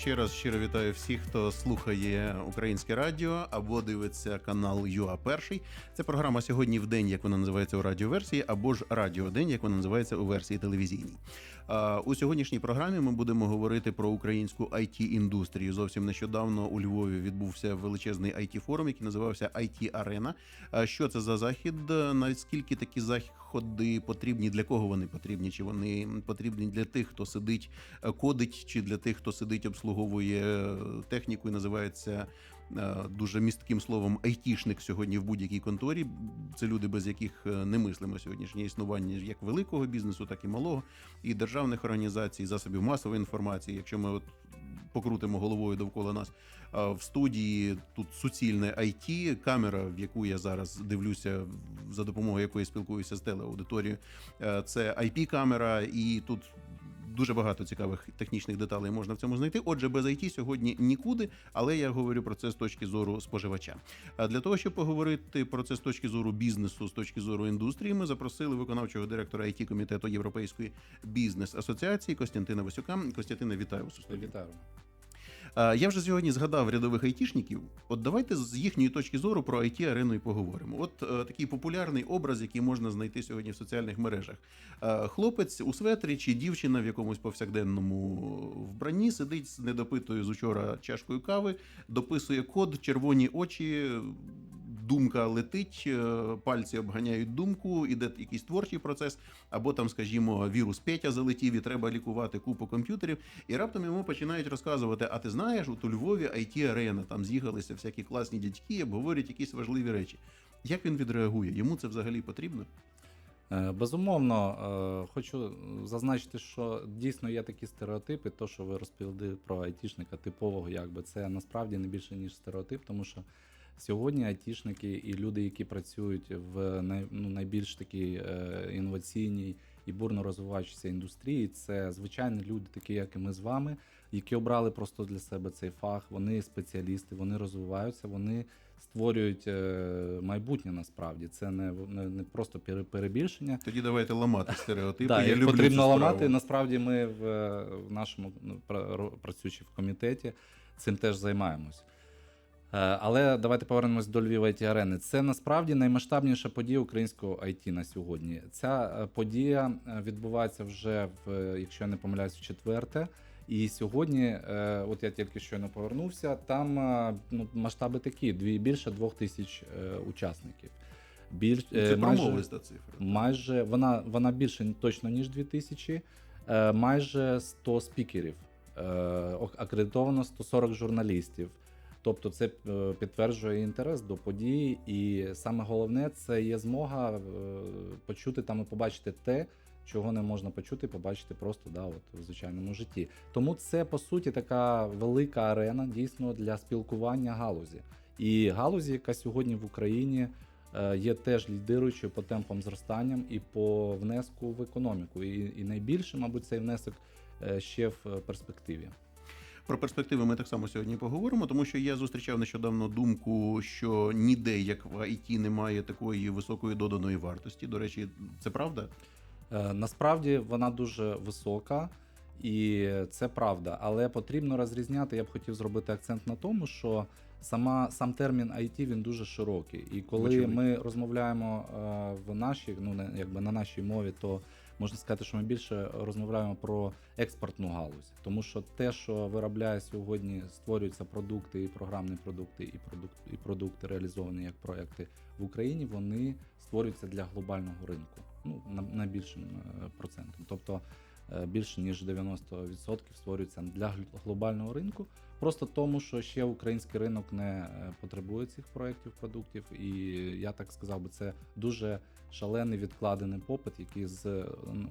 Ще раз щиро вітаю всіх, хто слухає українське радіо або дивиться канал ЮА Перший. Це програма сьогодні в день, як вона називається у радіоверсії, або ж Радіодень, як вона називається у версії телевізійній. А, У сьогоднішній програмі ми будемо говорити про українську it індустрію. Зовсім нещодавно у Львові відбувся величезний it форум який називався it Арена. Що це за захід? Наскільки такі заходи потрібні? Для кого вони потрібні? Чи вони потрібні для тих, хто сидить, е, кодить, чи для тих, хто сидить, обслуговує е, техніку і називається е, дуже містким словом айтішник сьогодні в будь-якій конторі. Це люди, без яких е, не мислимо сьогоднішнє існування як великого бізнесу, так і малого, і державних організацій, засобів масової інформації. Якщо ми от покрутимо головою довкола нас в студії, тут суцільне IT, камера, в яку я зараз дивлюся, за допомогою якої спілкуюся з телеаудиторією, е, це IP-камера, і тут дуже багато цікавих технічних деталей можна в цьому знайти. Отже, без IT сьогодні нікуди, але я говорю про це з точки зору споживача. А для того, щоб поговорити про це з точки зору бізнесу, з точки зору індустрії, ми запросили виконавчого директора it комітету Європейської бізнес асоціації Костянтина Васюка. Костянтина, вітаю вас. Вітаю. Я вже сьогодні згадав рядових айтішників. От давайте з їхньої точки зору про it арену і поговоримо. От е, такий популярний образ, який можна знайти сьогодні в соціальних мережах. Е, хлопець у светрі чи дівчина в якомусь повсякденному вбранні сидить з недопитою з учора чашкою кави, дописує код, червоні очі. Думка летить, е, пальці обганяють думку, іде якийсь творчий процес, або там, скажімо, вірус Петя залетів і треба лікувати купу комп'ютерів. І раптом йому починають розказувати: а ти знаєш, от у Львові it арена там з'їхалися всякі класні дядьки, і обговорюють якісь важливі речі. Як він відреагує? Йому це взагалі потрібно? Е, Безумовно, е, хочу зазначити, що дійсно є такі стереотипи. То, що ви розповіли про айтішника типового, якби це насправді не більше ніж стереотип, тому що сьогодні айтішники і люди, які працюють в най, ну, найбільш такій е, інноваційній і бурно розвиваючійся індустрії, це звичайні люди, такі як і ми з вами, які обрали просто для себе цей фах. Вони спеціалісти, вони розвиваються, вони створюють е, майбутнє насправді. Це не, не, не просто пере- перебільшення. Тоді давайте ламати стереотипи. Да, я люблю потрібно ламати. Насправді ми в, в нашому ну, працюючи в комітеті, цим теж займаємось. Е, Але давайте повернемось до Львів IT арени. Це насправді наймасштабніша подія українського IT на сьогодні. Ця е, подія е, відбувається вже в, якщо я не помиляюсь, в четверте. І сьогодні, от я тільки щойно повернувся, там ну, масштаби такі: дві більше двох тисяч учасників. Біль, Це е, майже- цифра. Майже вона, вона більше точно ніж 2000, е, майже 100 спікерів, акредитовано 140 журналістів. Тобто це е, підтверджує інтерес до події, і саме головне це є змога е, почути там і побачити те, чого не можна почути, побачити просто да, от, в звичайному житті. Тому це по суті така велика арена дійсно для спілкування галузі. І галузі, яка сьогодні в Україні е, є теж лідируючою по темпам зростанням і по внеску в економіку. І, і найбільше, мабуть, цей внесок ще в перспективі. Про перспективи ми так само сьогодні поговоримо, тому що я зустрічав нещодавно думку, що ніде, як в ІТ, немає такої високої доданої вартості. До речі, це правда? Е, Насправді вона дуже висока, і це правда. Але потрібно розрізняти. Я б хотів зробити акцент на тому, що сама сам термін IT він дуже широкий. І коли Очевидно. ми розмовляємо е, в нашій, ну якби на нашій мові, то можна сказати, що ми більше розмовляємо про експортну галузь, тому що те, що виробляє сьогодні, створюються продукти, і програмні продукти, і продукт, і продукти реалізовані як проекти в Україні, вони створюються для глобального ринку. Ну на найбільшим е, процентом. Тобто е, більше ніж 90% створюється для глобального ринку, просто тому, що ще український ринок не е, потребує цих проєктів, продуктів, і я так сказав би, це дуже шалений відкладений попит, який з, е,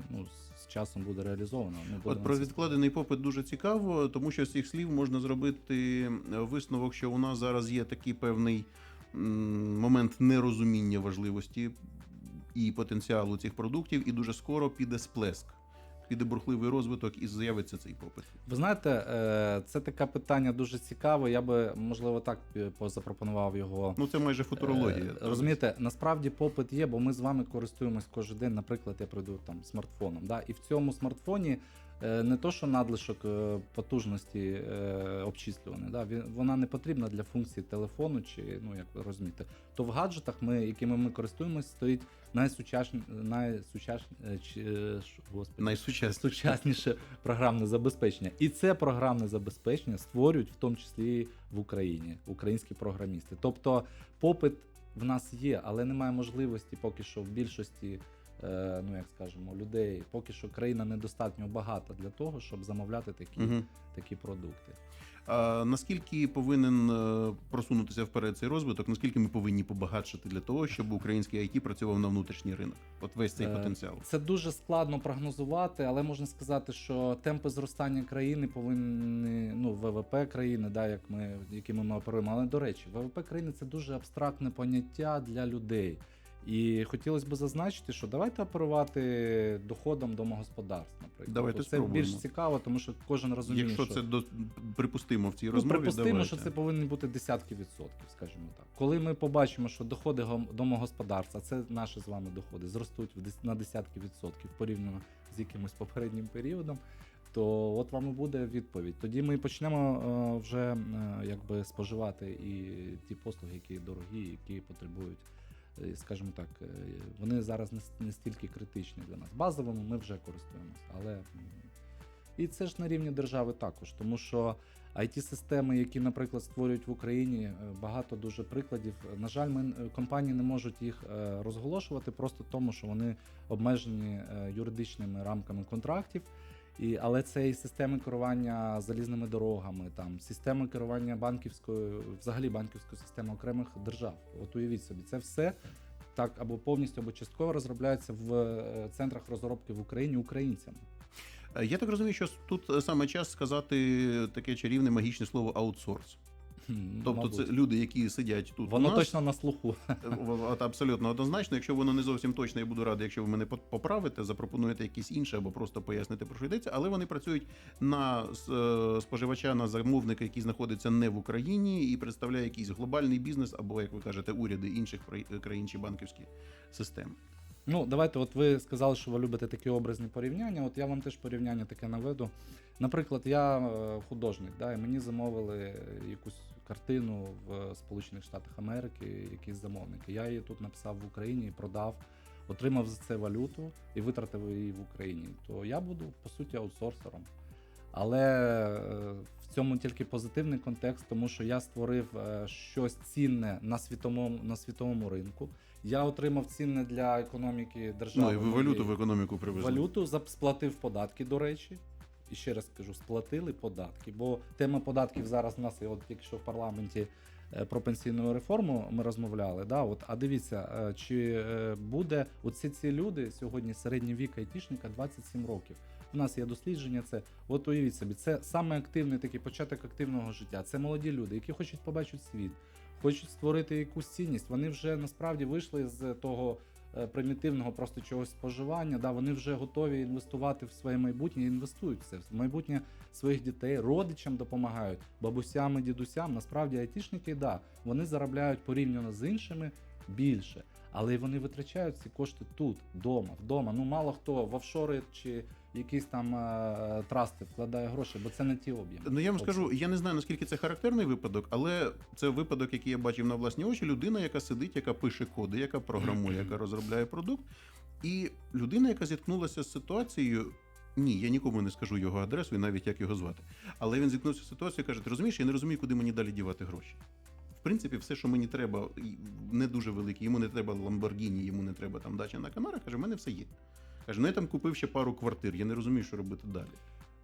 ну, з часом буде реалізовано. Ми От про відкладений попит дуже цікаво, тому що з цих слів можна зробити е, висновок, що у нас зараз є такий певний момент нерозуміння важливості і потенціалу цих продуктів, і дуже скоро піде сплеск. Піде бурхливий розвиток і з'явиться цей попит. Ви знаєте, е, це таке питання дуже цікаве. Я би можливо так позапропонував запропонував його. Ну це майже футурологія. Е, Розумієте, насправді попит є, бо ми з вами користуємось кожен день. Наприклад, я прийду там смартфоном. Да? І в цьому смартфоні е, не то, що надлишок е, потужності е, обчислюваний, да, вона не потрібна для функції телефону, чи ну як ви розумієте. То в гаджетах, ми, якими ми користуємося, стоїть найсучасні, найсучасні, е, чи, е, господи, Найсучасніше. програмне забезпечення. І це програмне забезпечення створюють в тому числі в Україні, українські програмісти. Тобто попит в нас є, але немає можливості поки що в більшості. Е, Ну, як скажемо, людей, поки що країна недостатньо багата для того, щоб замовляти такі, Угу. такі продукти. А наскільки повинен е, просунутися вперед цей розвиток? Наскільки ми повинні побагатшити для того, щоб український IT працював на внутрішній ринок? От весь цей Е, потенціал. Це дуже складно прогнозувати, але можна сказати, що темпи зростання країни повинні ну ВВП країни, да, як ми якими ми оперуємо. Але до речі, ВВП країни це дуже абстрактне поняття для людей. І хотілося б зазначити, що давайте оперувати доходом домогосподарств, наприклад. Давайте це спробуємо. більш цікаво, тому що кожен розуміє, Якщо що це до припустимо в цій Ну, розмові, припустимо, давайте. що це повинні бути десятки відсотків, скажімо так. Коли ми побачимо, що доходи домогосподарства, це наші з вами доходи, зростуть на десятки відсотків порівняно з якимось попереднім періодом, то от вам і буде відповідь. Тоді ми почнемо е, вже е, якби споживати і ті послуги, які дорогі, які потребують. Е, Скажімо так, е, вони зараз не стільки критичні для нас. Базовими ми вже користуємося, але і це ж на рівні держави також, тому що it системи які, наприклад, створюють в Україні, е, багато дуже прикладів. На жаль, ми компанії не можуть їх розголошувати просто тому, що вони обмежені юридичними рамками контрактів. І, але це і системи керування залізними дорогами, там системи керування банківською, взагалі банківською системою окремих держав. От уявіть собі, це все так або повністю, або частково розробляється в е, центрах розробки в Україні українцями. Е, Я так розумію, що тут е, саме час сказати таке чарівне магічне слово аутсорс. Тобто, мабуть. це люди, які сидять тут. Воно у нас, точно на слуху. Е, от абсолютно однозначно. Якщо воно не зовсім точно, я буду радий, якщо ви мене поправите, запропонуєте якісь інше або просто поясните про що йдеться. Але вони працюють на е, споживача, на замовника, який знаходиться не в Україні, і представляє якийсь глобальний бізнес, або як ви кажете, уряди інших країн чи банківські системи. Ну, давайте, от ви сказали, що ви любите такі образні порівняння. От я вам теж порівняння таке наведу. Наприклад, я е, художник, да, і мені замовили якусь картину в Сполучених Штатах Америки, якісь замовники. Я її тут написав в Україні і продав, отримав за це валюту і витратив її в Україні. То я буду по суті аутсорсером. Але е, в цьому тільки позитивний контекст, тому що я створив е, щось цінне на світовому, на світовому ринку. Я отримав цінне для економіки держави. Ну і ви валюту в економіку привезли. Валюту сплатив податки, до речі. І ще раз скажу, сплатили податки. Бо тема податків зараз у нас, і от тільки що в парламенті е, про пенсійну реформу ми розмовляли. Да? От, а дивіться, е, чи е, буде оці ці люди сьогодні середній вік айтішника 27 років. У нас є дослідження. Це от уявіть собі, це саме активний такий початок активного життя. Це молоді люди, які хочуть побачити світ, хочуть створити якусь цінність. Вони вже насправді вийшли з того примітивного просто чогось споживання. Да, вони вже готові інвестувати в своє майбутнє, інвестують в це в майбутнє своїх дітей, родичам допомагають, бабусям і дідусям. Насправді айтішники, да, вони заробляють порівняно з іншими більше. Але вони витрачають ці кошти тут, вдома, вдома. Ну мало хто в офшори чи якісь там е, трасти вкладає гроші, бо це не ті об'єми. Ну я вам скажу, я не знаю наскільки це характерний випадок, але це випадок, який я бачив на власні очі. Людина, яка сидить, яка пише коди, яка програмує, яка розробляє продукт, і людина, яка зіткнулася з ситуацією. Ні, я нікому не скажу його адресу і навіть як його звати. Але він зіткнувся з ситуацією і каже: ти розумієш, я не розумію, куди мені далі дівати гроші. В принципі, все, що мені треба, не дуже велике. Йому не треба Ламборгіні, йому не треба там дача на Канарах. Каже, в мене все є. Каже, ну я там купив ще пару квартир, я не розумію, що робити далі.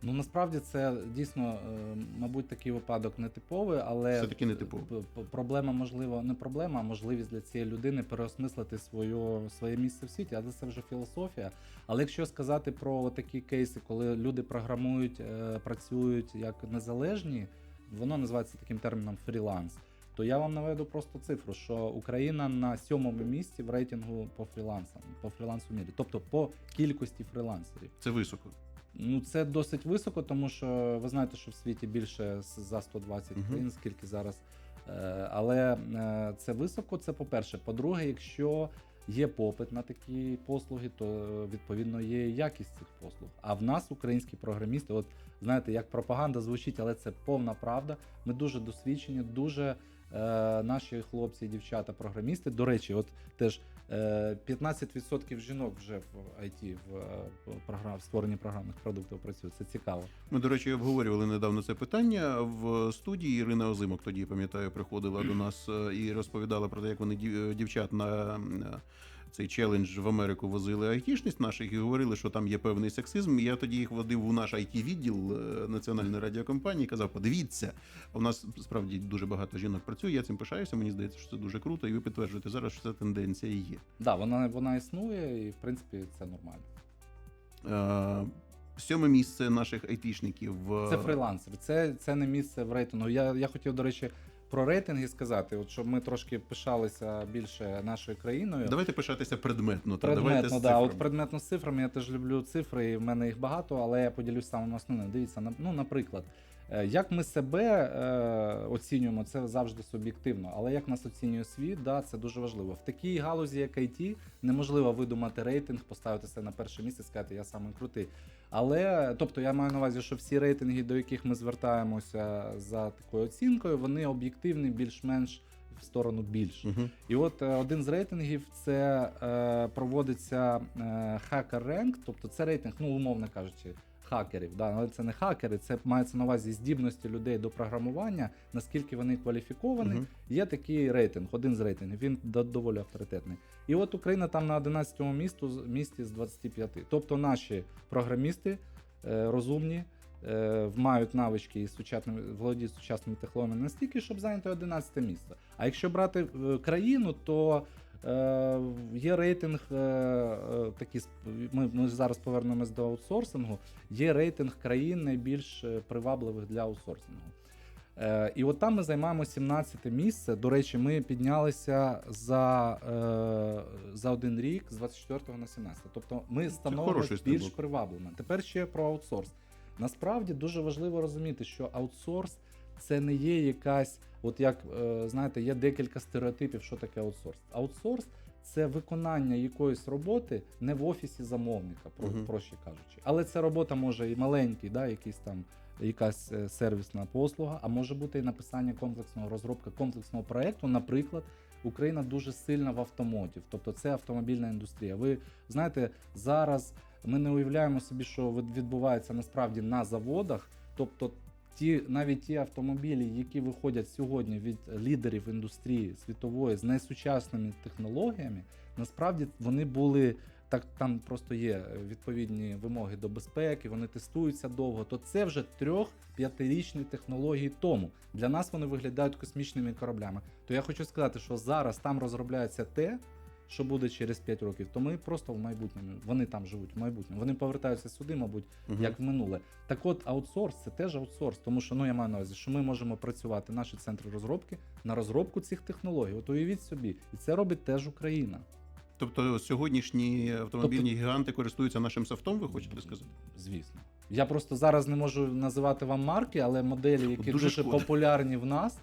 Ну насправді це дійсно, е, мабуть, такий випадок нетиповий, але Все-таки нетиповий. п- п- проблема, можливо, не проблема, а можливість для цієї людини переосмислити свою, своє місце в світі, але це вже філософія. Але якщо сказати про такі кейси, коли люди програмують, е, працюють як незалежні, воно називається таким терміном фріланс. То я вам наведу просто цифру, що Україна на сьомому місці в рейтингу по фрілансам, по фрілансу мірі, тобто по кількості фрілансерів. Це високо. Ну, це досить високо, тому що ви знаєте, що в світі більше за 120 Мгм. країн, скільки зараз. Е, Але е, це високо, це по-перше. По-друге, якщо є попит на такі послуги, то е, відповідно є якість цих послуг. А в нас українські програмісти, от знаєте, як пропаганда звучить, але це повна правда. Ми дуже досвідчені, дуже наші хлопці дівчата, програмісти. До речі, от теж е, 15% жінок вже в IT, в, е, програм, в створенні програмних продуктів працюють. Це цікаво. Ми, до речі, обговорювали недавно це питання в студії. Ірина Озимок тоді пам'ятаю, приходила до нас е, і розповідала про те, як вони дів- дівчат на цей челендж в Америку возили айтішність наших і говорили, що там є певний сексизм. Я тоді їх водив у наш it відділ е, національної радіокомпанії. і Казав, подивіться, у нас справді дуже багато жінок працює. Я цим пишаюся. Мені здається, що це дуже круто, і ви підтверджуєте зараз, що це тенденція є. Да, вона, вона існує, і в принципі це нормально. Е, Сьоме місце наших айтішників. Це фрилансери, це, це не місце в рейтингу. Я, я хотів, до речі, про рейтинги сказати, от щоб ми трошки пишалися більше нашою країною. Давайте пишатися предметно. Та Предметно, давайте з да, цифрами. от предметно з цифрами, я теж люблю цифри, і в мене їх багато, але я поділюсь самим основним. Дивіться, ну, наприклад, е, як ми себе е, оцінюємо, це завжди суб'єктивно, але як нас оцінює світ, да, це дуже важливо. В такій галузі, як IT, неможливо видумати рейтинг, поставити себе на перше місце, сказати, я самий крутий. Але, тобто, я маю на увазі, що всі рейтинги, до яких ми звертаємося за такою оцінкою, вони об'єктивні, більш-менш в сторону більш. Угу. І от е, один з рейтингів це е, проводиться е, Hacker Rank, тобто це рейтинг, ну умовно кажучи, хакерів. Да, але це не хакери, це мається на увазі здібності людей до програмування, наскільки вони кваліфіковані. Мгм. Є такий рейтинг, один з рейтингів. Він до- доволі авторитетний. І от Україна там на 11-му місту місті з 25. Тобто наші програмісти е, розумні. е, Мають навички і сучасними володіють сучасними технологіями настільки, щоб зайняти 11 місце. А якщо брати е, країну, то є рейтинг е, е, такі ми, ми зараз повернемось до аутсорсингу. Є рейтинг країн найбільш е, привабливих для аутсорсингу. Е, і от там ми займаємо 17 місце. До речі, ми піднялися за, е, за один рік з 24 на 17. Тобто ми становимося більш привабливими. Тепер ще про аутсорс. Насправді дуже важливо розуміти, що аутсорс це не є якась, от як е, знаєте, є декілька стереотипів, що таке аутсорс. Аутсорс це виконання якоїсь роботи не в офісі замовника, про, Мгм. проще кажучи. Але ця робота може і маленький, да, якийсь там якась е, сервісна послуга, а може бути і написання комплексного розробка комплексного проекту. Наприклад, Україна дуже сильна в автомотів, тобто це автомобільна індустрія. Ви знаєте, зараз ми не уявляємо собі, що від- відбувається насправді на заводах, тобто. Ті навіть ті автомобілі, які виходять сьогодні від лідерів індустрії світової з найсучасними технологіями, насправді вони були так. Там просто є відповідні вимоги до безпеки, вони тестуються довго. То це вже трьох-п'ятирічні технології тому. Для нас вони виглядають космічними кораблями. То я хочу сказати, що зараз там розробляється те, що буде через 5 років, то ми просто в майбутньому. Вони там живуть в майбутньому. Вони повертаються сюди, мабуть, Мгм. як в минуле. Так от, аутсорс це теж аутсорс, тому що ну я маю на увазі, що ми можемо працювати, наші центри розробки на розробку цих технологій. От уявіть собі, і це робить теж Україна. Тобто сьогоднішні автомобільні гіганти користуються нашим софтом, ви хочете сказати? Звісно. Я просто зараз не можу називати вам марки, але моделі, які Дуже дуже, популярні в нас.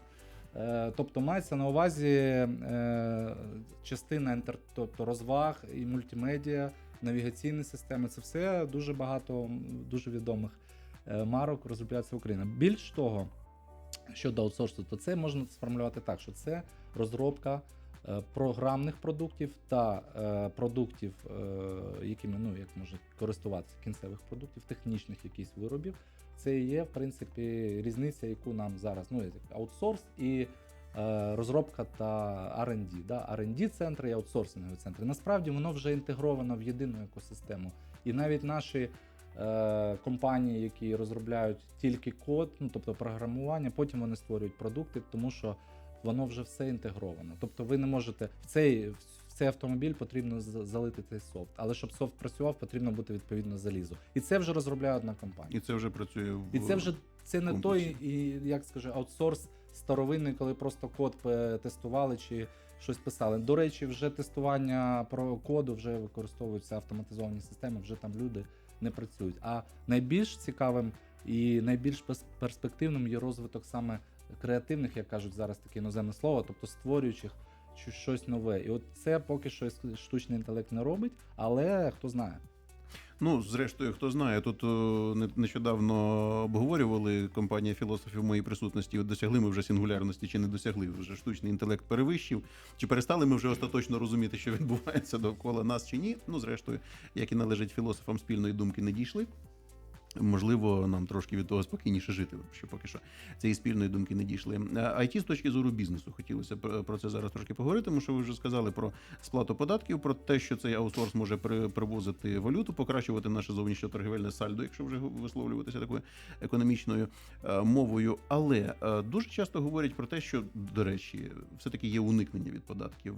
Е, тобто мається на увазі е, частина тобто розваг і мультимедіа, навігаційні системи. Це все дуже багато дуже відомих е, марок розробляється Україна. Більш того, щодо аутсорсу, то це можна сформулювати так, що це розробка програмних продуктів та продуктів, якими ну як можуть користуватися кінцевих продуктів, технічних якісь виробів. Це і є в принципі різниця, яку нам зараз ну аутсорс і е, розробка та R&D. Да? R&D центри і аутсорсингові центри. Насправді воно вже інтегровано в єдину екосистему. І навіть наші е, компанії, які розробляють тільки код, ну тобто програмування, потім вони створюють продукти, тому що воно вже все інтегровано. Тобто ви не можете в цей, в цей автомобіль потрібно залити цей софт, але щоб софт працював, потрібно бути відповідно залізо. І це вже розробляє одна компанія. І це вже працює в І це вже це не той, і як скажу, аутсорс старовинний, коли просто код тестували чи щось писали. До речі, вже тестування про коду вже використовуються автоматизовані системи, вже там люди не працюють. А найбільш цікавим і найбільш перспективним є розвиток саме креативних, як кажуть зараз таке іноземне слово, тобто створюючих чи щось нове. І от це поки що штучний інтелект не робить, але хто знає. Ну, зрештою, хто знає, тут не- нещодавно обговорювали компанія філософів моїй присутності. Досягли ми вже сингулярності чи не досягли. Вже штучний інтелект перевищив. Чи перестали ми вже остаточно розуміти, що відбувається довкола нас чи ні? Ну, зрештою, як і належить філософам спільної думки, не дійшли. Можливо, нам трошки від того спокійніше жити, що поки що цієї спільної думки не дійшли. А IT з точки зору бізнесу хотілося про це зараз трошки поговорити, тому що ви вже сказали про сплату податків, про те, що цей аутсорс може при- привозити валюту, покращувати наше зовнішньоторгівельне сальдо, якщо вже висловлюватися такою економічною е, мовою. Але е, дуже часто говорять про те, що до речі, все таки є уникнення від податків.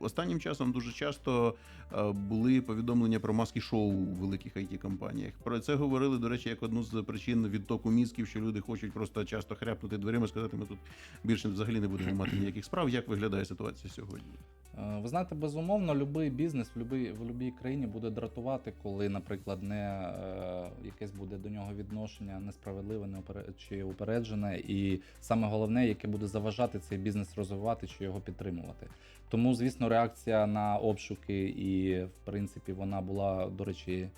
Останнім часом дуже часто е, були повідомлення про маски шоу у великих it компаніях. Про це говорили, до речі, як одну з причин відтоку мізків, що люди хочуть просто часто хряпнути дверима, сказати, ми тут більше взагалі не будемо мати ніяких справ. Як виглядає ситуація сьогодні? Е, Ви знаєте, безумовно, будь-який бізнес в будь-якій країні буде дратувати, коли, наприклад, не е, якесь буде до нього відношення несправедливе не чи упереджене, і саме головне, яке буде заважати цей бізнес розвивати чи його підтримувати. Тому, звісно, реакція на обшуки, і в принципі вона була, до речі,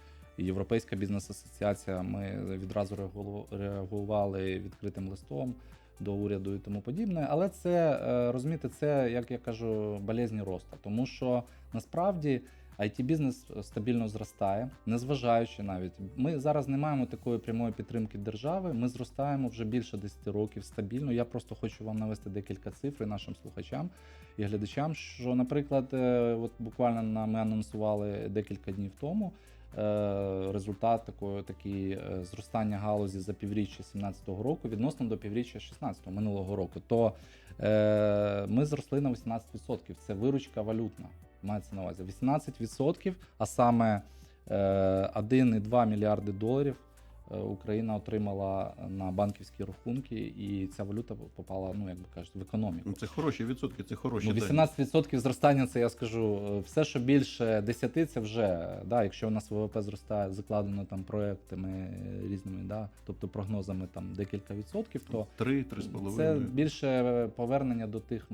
Європейська бізнес-асоціація. Ми відразу реагу- реагували відкритим листом до уряду і тому подібне. Але це е, розумієте, це як я кажу, болезні роста, тому що насправді. it бізнес стабільно зростає, незважаючи навіть. Ми зараз не маємо такої прямої підтримки держави. Ми зростаємо вже більше 10 років стабільно. Я просто хочу вам навести декілька цифр нашим слухачам і глядачам. Що, наприклад, е, от буквально на- ми анонсували декілька днів тому. Е, Результат такої такі е, зростання галузі за півріччя 2017 року відносно до півріччя 16 минулого року. То е, ми зросли на 18%. Це виручка валютна. Мається на увазі 18%, а саме е, 1,2 мільярди доларів е, Україна отримала на банківські рахунки, і ця валюта попала, ну як би кажуть, в економіку. Ну, це хороші відсотки, це хороші Ну, дані. 18% зростання, це я скажу. е, Все, що більше 10, це вже да, якщо у нас ВВП зростає, закладено там проектами е, різними, да, тобто прогнозами там декілька відсотків, то Три, три з половиною. це більше повернення до тих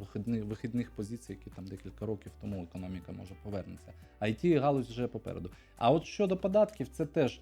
вихідних, вихідних позицій, які там декілька років тому економіка може повернеться. А it галузь вже попереду. А от щодо податків, це теж е,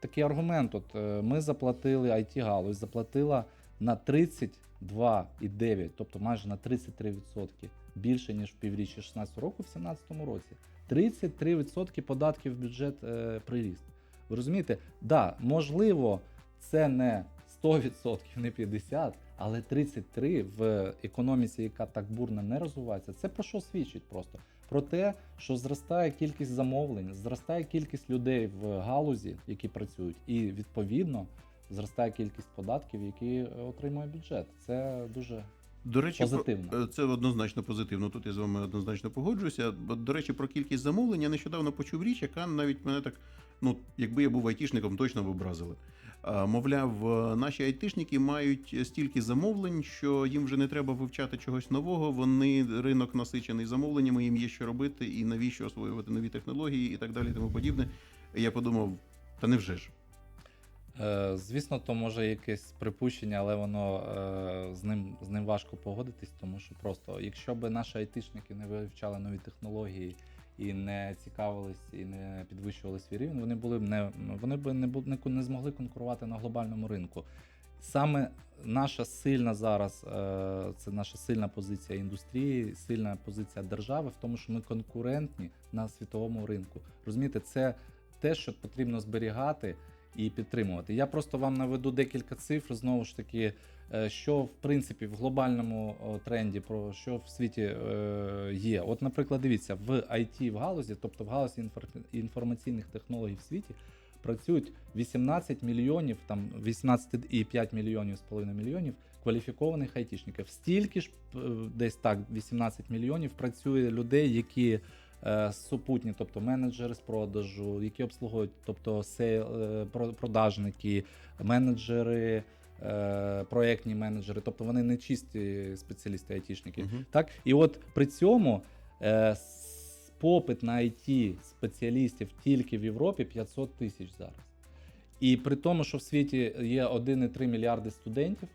такий аргумент. От е, ми заплатили it галузь заплатила на 32,9, тобто майже на 33% більше ніж в півріччі 16 року в 2017 році. 33% податків в бюджет е, приріст. Ви розумієте? Да, можливо, це не 100%, не 50%, але 33% в економіці, яка так бурно не розвивається, це про що свідчить просто? Про те, що зростає кількість замовлень, зростає кількість людей в галузі, які працюють, і відповідно зростає кількість податків, які е, отримує бюджет. Це дуже До речі, Позитивно. Про, е, це однозначно позитивно. Тут я з вами однозначно погоджуюся. До речі, про кількість замовлень я нещодавно почув річ, яка навіть мене так, ну якби я був айтішником, точно б образили. Мовляв, е, наші айтишники мають стільки замовлень, що їм вже не треба вивчати чогось нового. Вони ринок насичений замовленнями, їм є що робити, і навіщо освоювати нові технології, і так далі, і тому подібне. Я подумав, та невже ж? Е, Звісно, то може якесь припущення, але воно е, з ним з ним важко погодитись, тому що просто, якщо б наші айтишники не вивчали нові технології і не цікавились і не підвищували свій рівень, вони були б не вони б не не, не змогли конкурувати на глобальному ринку. Саме наша сильна зараз, е, це наша сильна позиція індустрії, сильна позиція держави в тому, що ми конкурентні на світовому ринку. Розумієте, це те, що потрібно зберігати і підтримувати. Я просто вам наведу декілька цифр знову ж таки, що в принципі в глобальному тренді, про що в світі е, є. От, наприклад, дивіться, в IT в галузі, тобто в галузі інфор- інформаційних технологій в світі. Працюють 18 мільйонів, там 18,5 мільйонів з половиною мільйонів кваліфікованих айтішників. Стільки ж е, десь так, 18 мільйонів працює людей, які е, супутні, тобто менеджери з продажу, які обслуговують, тобто сейл, е, продажники, менеджери, е, проектні менеджери, тобто вони не чисті спеціалісти айтішники. Мгм. Так, і от при цьому е, попит на IT спеціалістів тільки в Європі 500 тисяч зараз. І при тому, що в світі є 1,3 мільярди студентів,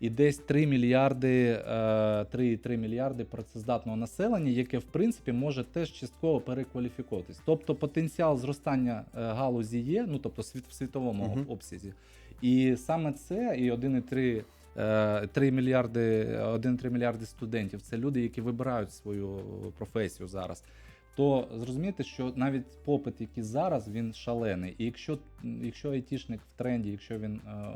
і десь 3 мільярди, е, 3,3 мільярди працездатного населення, яке в принципі може теж частково перекваліфікуватись. Тобто потенціал зростання е, галузі є, ну тобто в світовому Мгм. обсязі. І саме це і 1,3 е, 3 мільярди, 1,3 мільярди студентів це люди, які вибирають свою професію зараз. То зрозумієте, що навіть попит, який зараз, він шалений. І якщо, якщо айтішник в тренді, якщо він е,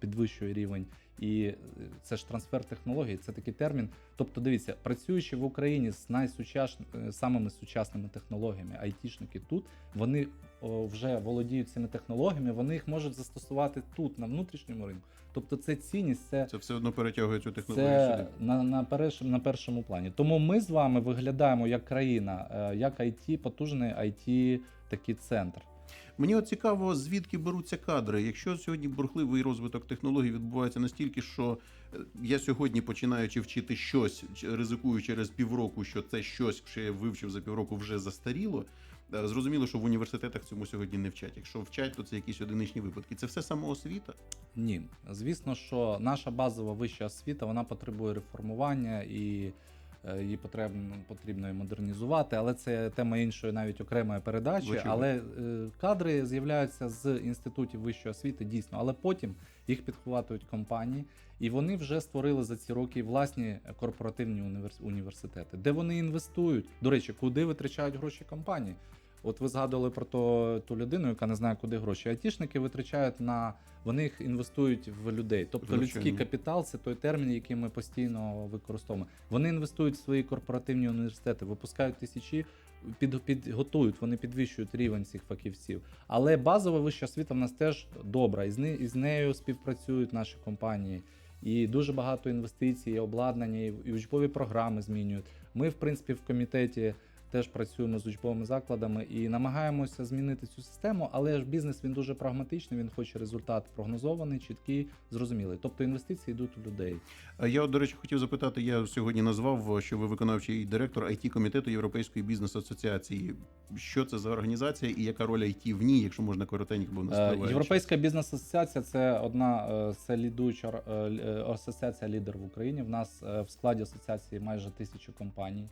підвищує рівень, і е, це ж трансфер технологій, це такий термін. Тобто, дивіться, працюючи в Україні з найсучаш... е, самими сучасними технологіями, айтішники тут вони вже володіють цими технологіями, вони їх можуть застосувати тут, на внутрішньому ринку. Тобто, це цінність, це Це все одно перетягує цю технологію це сюди. на, на, перш, на першому плані. Тому ми з вами виглядаємо як країна, е, як IT, потужний IT такий центр. Мені от цікаво, звідки беруться кадри. Якщо сьогодні бурхливий розвиток технологій відбувається настільки, що е, я сьогодні, починаючи вчити щось, ризикую через півроку, що це щось, що я вивчив за півроку, вже застаріло. Е, Зрозуміло, що в університетах цьому сьогодні не вчать. Якщо вчать, то це якісь одиничні випадки. Це все самоосвіта. Ні, звісно, що наша базова вища освіта вона потребує реформування і е, її потрібно потрібно і модернізувати, але це тема іншої, навіть окремої передачі. Вочевидь. Але е, кадри з'являються з інститутів вищої освіти дійсно, але потім їх підхватують компанії, і вони вже створили за ці роки власні корпоративні універс- університети, де вони інвестують. До речі, куди витрачають гроші компанії? От ви згадували про то, ту людину, яка не знає, куди гроші. Айтішники витрачають на вони їх інвестують в людей. Тобто Звичайно. людський капітал це той термін, який ми постійно використовуємо. Вони інвестують в свої корпоративні університети, випускають тисячі, під, підготують, вони підвищують рівень цих фахівців. Але базова вища освіта в нас теж добра, і з, не, і з нею співпрацюють наші компанії. І дуже багато інвестицій, і обладнання, і учбові програми змінюють. Ми, в принципі, в комітеті теж працюємо з учбовими закладами і намагаємося змінити цю систему, але ж бізнес він дуже прагматичний, він хоче результат прогнозований, чіткий, зрозумілий. Тобто інвестиції йдуть у людей. Я, до речі, хотів запитати, я сьогодні назвав, що ви виконавчий директор it комітету Європейської бізнес асоціації. Що це за організація і яка роль IT в ній, якщо можна коротенько, бо Е. Європейська бізнес-асоціація це одна е, це лідуюча е, е, асоціація лідер в Україні. В нас е, в складі асоціації майже тисячу компаній.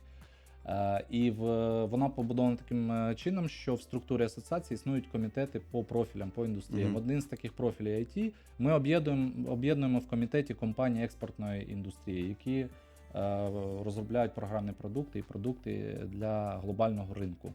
Е, І в, вона побудована таким е, чином, що в структурі асоціації існують комітети по профілям, по індустріям. Мгм. Один з таких профілів IT ми об'єднуємо, об'єднуємо в комітеті компанії експортної індустрії, які е, розробляють програмні продукти і продукти для глобального ринку.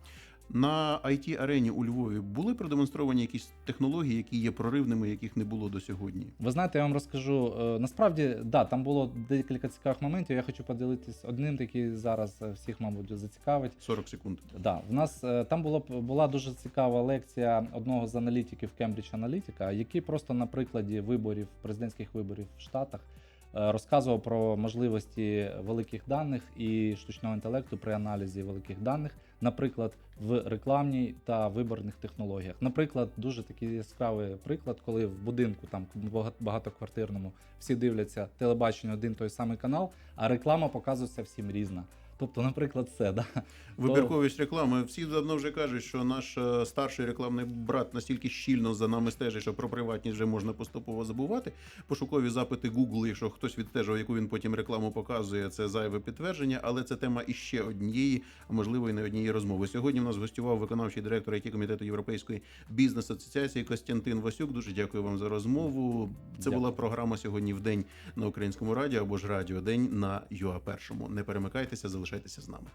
На it арені у Львові були продемонстровані якісь технології, які є проривними, яких не було до сьогодні. Ви знаєте, я вам розкажу. е, Насправді, да, там було декілька цікавих моментів. Я хочу поділитись одним, який зараз е, всіх, мабуть, зацікавить. 40 секунд. Да, в нас е, там було була дуже цікава лекція одного з аналітиків Cambridge Analytica, який просто на прикладі виборів, президентських виборів в Штатах розказував про можливості великих даних і штучного інтелекту при аналізі великих даних, наприклад, в рекламній та виборних технологіях. Наприклад, дуже такий яскравий приклад, коли в будинку там бага- багатоквартирному всі дивляться телебачення один той самий канал, а реклама показується всім різна. Тобто, наприклад, це да. Вибірковість реклами. Всі давно вже кажуть, що наш е, старший рекламний брат настільки щільно за нами стежить, що про приватність вже можна поступово забувати. Пошукові запити Google, якщо хтось відстежував, яку він потім рекламу показує, це зайве підтвердження. Але це тема іще однієї, а можливо і не однієї розмови. Сьогодні в нас гостював виконавчий директор it комітету Європейської бізнес асоціації Костянтин Васюк. Дуже дякую вам за розмову. Це Дякую. була програма сьогодні в день на українському радіо або ж радіо День на ЮА Першому. Не перемикайтеся, залишайтеся з нами.